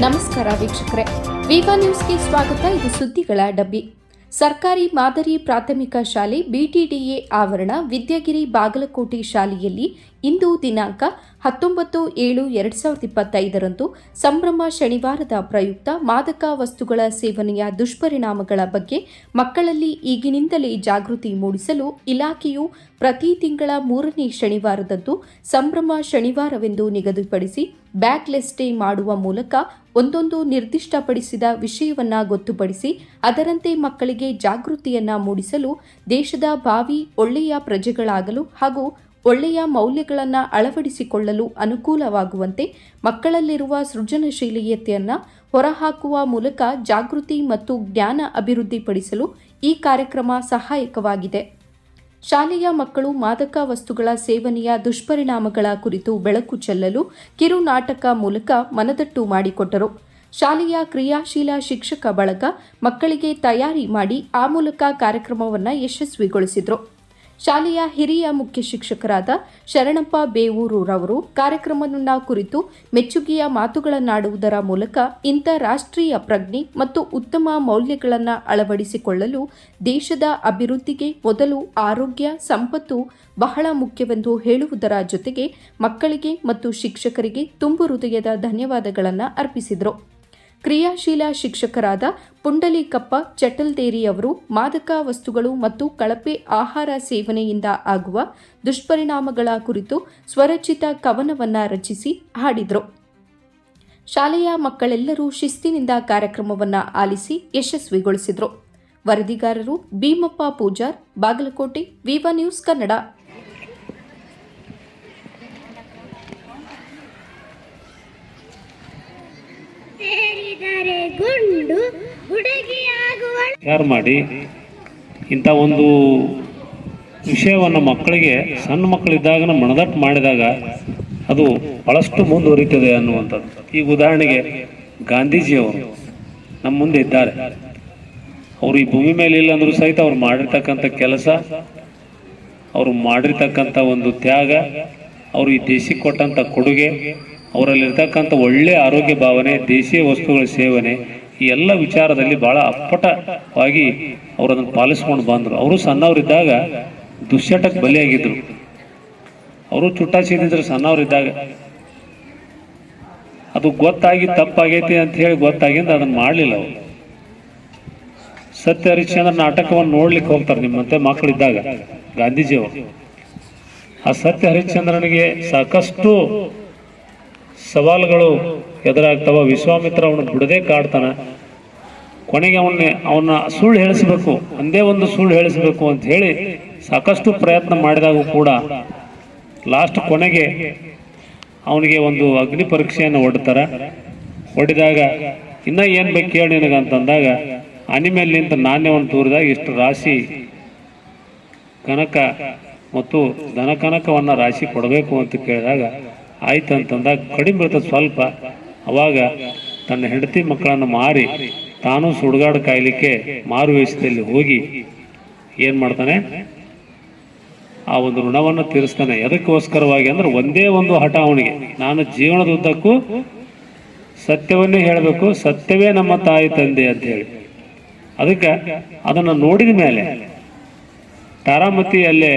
ನಮಸ್ಕಾರ ವೀಕ್ಷಕರೇ. ವಿವಾ ನ್ಯೂಸ್ಗೆ ಸ್ವಾಗತ. ಇದು ಸುದ್ದಿಗಳ ಡಬ್ಬಿ. ಸರ್ಕಾರಿ ಮಾದರಿ ಪ್ರಾಥಮಿಕ ಶಾಲೆ ಬಿಟಿಡಿಎ ಆವರಣ ವಿದ್ಯಾಗಿರಿ ಬಾಗಲಕೋಟೆ ಶಾಲೆಯಲ್ಲಿ ಇಂದು ದಿನಾಂಕ ಹತ್ತೊಂಬತ್ತು ಏಳು ಎರಡು ಸಾವಿರದ ಇಪ್ಪತ್ತೈದರಂದು ಸಂಭ್ರಮ ಶನಿವಾರದ ಪ್ರಯುಕ್ತ ಮಾದಕ ವಸ್ತುಗಳ ಸೇವನೆಯ ದುಷ್ಪರಿಣಾಮಗಳ ಬಗ್ಗೆ ಮಕ್ಕಳಲ್ಲಿ ಈಗಿನಿಂದಲೇ ಜಾಗೃತಿ ಮೂಡಿಸಲು ಇಲಾಖೆಯು ಪ್ರತಿ ತಿಂಗಳ ಮೂರನೇ ಶನಿವಾರದಂದು ಸಂಭ್ರಮ ಶನಿವಾರವೆಂದು ನಿಗದಿಪಡಿಸಿ ಬ್ಯಾಕ್ಲೆಸ್ ಡೇ ಮಾಡುವ ಮೂಲಕ ಒಂದೊಂದು ನಿರ್ದಿಷ್ಟಪಡಿಸಿದ ವಿಷಯವನ್ನ ಗೊತ್ತುಪಡಿಸಿ ಅದರಂತೆ ಮಕ್ಕಳಿಗೆ ಜಾಗೃತಿಯನ್ನ ಮೂಡಿಸಲು ದೇಶದ ಭಾವಿ ಒಳ್ಳೆಯ ಪ್ರಜೆಗಳಾಗಲು ಹಾಗೂ ಒಳ್ಳೆಯ ಮೌಲ್ಯಗಳನ್ನು ಅಳವಡಿಸಿಕೊಳ್ಳಲು ಅನುಕೂಲವಾಗುವಂತೆ ಮಕ್ಕಳಲ್ಲಿರುವ ಸೃಜನಶೀಲತೆಯನ್ನು ಹೊರಹಾಕುವ ಮೂಲಕ ಜಾಗೃತಿ ಮತ್ತು ಜ್ಞಾನ ಅಭಿವೃದ್ಧಿಪಡಿಸಲು ಈ ಕಾರ್ಯಕ್ರಮ ಸಹಾಯಕವಾಗಿದೆ. ಶಾಲೆಯ ಮಕ್ಕಳು ಮಾದಕ ವಸ್ತುಗಳ ಸೇವನೆಯ ದುಷ್ಪರಿಣಾಮಗಳ ಕುರಿತು ಬೆಳಕು ಚೆಲ್ಲಲು ಕಿರು ನಾಟಕ ಮೂಲಕ ಮನದಟ್ಟು ಮಾಡಿಕೊಟ್ಟರು. ಶಾಲೆಯ ಕ್ರಿಯಾಶೀಲ ಶಿಕ್ಷಕ ಬಳಗ ಮಕ್ಕಳಿಗೆ ತಯಾರಿ ಮಾಡಿ ಆ ಮೂಲಕ ಕಾರ್ಯಕ್ರಮವನ್ನು ಯಶಸ್ವಿಗೊಳಿಸಿದರು. ಶಾಲೆಯ ಹಿರಿಯ ಮುಖ್ಯ ಶಿಕ್ಷಕರಾದ ಶರಣಪ್ಪ ಬೇವೂರುರವರು ಕಾರ್ಯಕ್ರಮವನ್ನು ಕುರಿತು ಮೆಚ್ಚುಗೆಯ ಮಾತುಗಳನ್ನಾಡುವುದರ ಮೂಲಕ ಇಂಥ ರಾಷ್ಟ್ರೀಯ ಪ್ರಜ್ಞೆ ಮತ್ತು ಉತ್ತಮ ಮೌಲ್ಯಗಳನ್ನು ಅಳವಡಿಸಿಕೊಳ್ಳಲು ದೇಶದ ಅಭಿವೃದ್ಧಿಗೆ ಮೊದಲು ಆರೋಗ್ಯ, ಸಂಪತ್ತು ಬಹಳ ಮುಖ್ಯವೆಂದು ಹೇಳುವುದರ ಜೊತೆಗೆ ಮಕ್ಕಳಿಗೆ ಮತ್ತು ಶಿಕ್ಷಕರಿಗೆ ತುಂಬು ಹೃದಯದ ಧನ್ಯವಾದಗಳನ್ನು ಅರ್ಪಿಸಿದರು. ಕ್ರಿಯಾಶೀಲ ಶಿಕ್ಷಕರಾದ ಪುಂಡಲೀಕಪ್ಪ ಚಟಲ್ದೇರಿ ಅವರು ಮಾದಕ ವಸ್ತುಗಳು ಮತ್ತು ಕಳಪೆ ಆಹಾರ ಸೇವನೆಯಿಂದ ಆಗುವ ದುಷ್ಪರಿಣಾಮಗಳ ಕುರಿತು ಸ್ವರಚಿತ ಕವನವನ್ನು ರಚಿಸಿ ಹಾಡಿದರು. ಶಾಲೆಯ ಮಕ್ಕಳೆಲ್ಲರೂ ಶಿಸ್ತಿನಿಂದ ಕಾರ್ಯಕ್ರಮವನ್ನು ಆಲಿಸಿ ಯಶಸ್ವಿಗೊಳಿಸಿದರು. ವರದಿಗಾರರು ಭೀಮಪ್ಪ ಪೂಜಾರ್, ಬಾಗಲಕೋಟೆ, ವಿವಾ ನ್ಯೂಸ್ ಕನ್ನಡ. ತಯಾರು ಮಾಡಿ. ಇಂಥ ಒಂದು ವಿಷಯವನ್ನು ಮಕ್ಕಳಿಗೆ, ಸಣ್ಣ ಮಕ್ಕಳಿದ್ದಾಗ ಮನದಟ್ಟು ಮಾಡಿದಾಗ ಅದು ಬಹಳಷ್ಟು ಮುಂದುವರಿತದೆ ಅನ್ನುವಂಥದ್ದು. ಈಗ ಉದಾಹರಣೆಗೆ ಗಾಂಧೀಜಿಯವರು ನಮ್ಮ ಮುಂದೆ ಇದ್ದಾರೆ. ಅವರು ಈ ಭೂಮಿ ಮೇಲೆ ಇಲ್ಲ ಅಂದರೂ ಸಹಿತ ಅವ್ರು ಮಾಡಿರ್ತಕ್ಕಂಥ ಕೆಲಸ, ಅವರು ಮಾಡಿರ್ತಕ್ಕಂಥ ಒಂದು ತ್ಯಾಗ, ಅವರು ಈ ದೇಶಕ್ಕೆ ಕೊಟ್ಟಂಥ ಕೊಡುಗೆ ಅವರಲ್ಲಿರ್ತಕ್ಕಂಥ ಒಳ್ಳೆ ಆರೋಗ್ಯ ಭಾವನೆ, ದೇಶೀಯ ವಸ್ತುಗಳ ಸೇವನೆ, ಈ ಎಲ್ಲ ವಿಚಾರದಲ್ಲಿ ಬಹಳ ಅಪ್ಪಟವಾಗಿ ಅವರನ್ನು ಪಾಲಿಸ್ಕೊಂಡು ಬಂದರು. ಅವರು ಸಣ್ಣವರಿದ್ದಾಗ ದುಶ್ಚಟಕ್ಕೆ ಬಲಿಯಾಗಿದ್ರು. ಅವರು ಚುಟ್ಟ ಚೀದಿದ್ರು ಸಣ್ಣವರಿದ್ದಾಗ. ಅದು ಗೊತ್ತಾಗಿ ತಪ್ಪಾಗೈತಿ ಅಂತ ಹೇಳಿ ಗೊತ್ತಾಗಿಂದ ಅದನ್ನು ಮಾಡಲಿಲ್ಲ ಅವರು. ಸತ್ಯ ಹರಿಶ್ಚಂದ್ರ ನಾಟಕವನ್ನು ನೋಡ್ಲಿಕ್ಕೆ ಹೋಗ್ತಾರೆ ನಿಮ್ಮಂತೆ ಮಕ್ಕಳಿದ್ದಾಗ ಗಾಂಧೀಜಿಯವರು. ಆ ಸತ್ಯ ಹರಿಶ್ಚಂದ್ರನಿಗೆ ಸಾಕಷ್ಟು ಸವಾಲುಗಳು ಎದುರಾಗ್ತಾವ. ವಿಶ್ವಾಮಿತ್ರ ಅವನು ಬಿಡದೆ ಕಾಡ್ತಾನ. ಕೊನೆಗೆ ಅವನ್ನ ಅವನ್ನ ಸುಳ್ಳು ಹೇಳಿಸ್ಬೇಕು. ಒಂದೇ ಒಂದು ಸುಳ್ಳು ಹೇಳಿಸ್ಬೇಕು ಅಂತ ಹೇಳಿ ಸಾಕಷ್ಟು ಪ್ರಯತ್ನ ಮಾಡಿದಾಗೂ ಕೂಡ ಲಾಸ್ಟ್ ಕೊನೆಗೆ ಅವನಿಗೆ ಒಂದು ಅಗ್ನಿ ಪರೀಕ್ಷೆಯನ್ನು ಹೊಡ್ತಾರೆ. ಒಡ್ಡಿದಾಗ ಇನ್ನ ಏನು ಬೇಕು ಕೇಳಿ ನಿನಗಂತಂದಾಗ ಅಂತಂದಾಗ ಆನೆ ಮೇಲೆ ನಿಂತ ನಾಣ್ಯವನ್ನು ತೂರಿದಾಗ ಇಷ್ಟು ರಾಶಿ ಕನಕ ಮತ್ತು ದನ ಕನಕವನ್ನು ರಾಶಿ ಕೊಡಬೇಕು ಅಂತ ಕೇಳಿದಾಗ ಆಯ್ತು ಅಂತಂದಾಗ ಕಡಿಮೆ ಬೀಳ್ತದೆ ಸ್ವಲ್ಪ. ಅವಾಗ ತನ್ನ ಹೆಂಡತಿ ಮಕ್ಕಳನ್ನು ಮಾರಿ ತಾನು ಸುಡುಗಾಡು ಕಾಯಲಿಕ್ಕೆ ಮಾರು ವೇಷದಲ್ಲಿ ಹೋಗಿ ಏನು ಮಾಡ್ತಾನೆ? ಆ ಒಂದು ಋಣವನ್ನು ತೀರಿಸ್ತಾನೆ. ಅದಕ್ಕೋಸ್ಕರವಾಗಿ ಅಂದ್ರೆ ಒಂದೇ ಒಂದು ಹಠ ಅವನಿಗೆ. ನಾನು ಜೀವನದುದ್ದಕ್ಕೂ ಸತ್ಯವನ್ನೇ ಹೇಳಬೇಕು, ಸತ್ಯವೇ ನಮ್ಮ ತಾಯಿ ತಂದೆ ಅಂತ ಹೇಳಿ. ಅದಕ್ಕೆ ಅದನ್ನು ನೋಡಿದ ಮೇಲೆ ತಾರಾಮತಿ ಅಲ್ಲೇ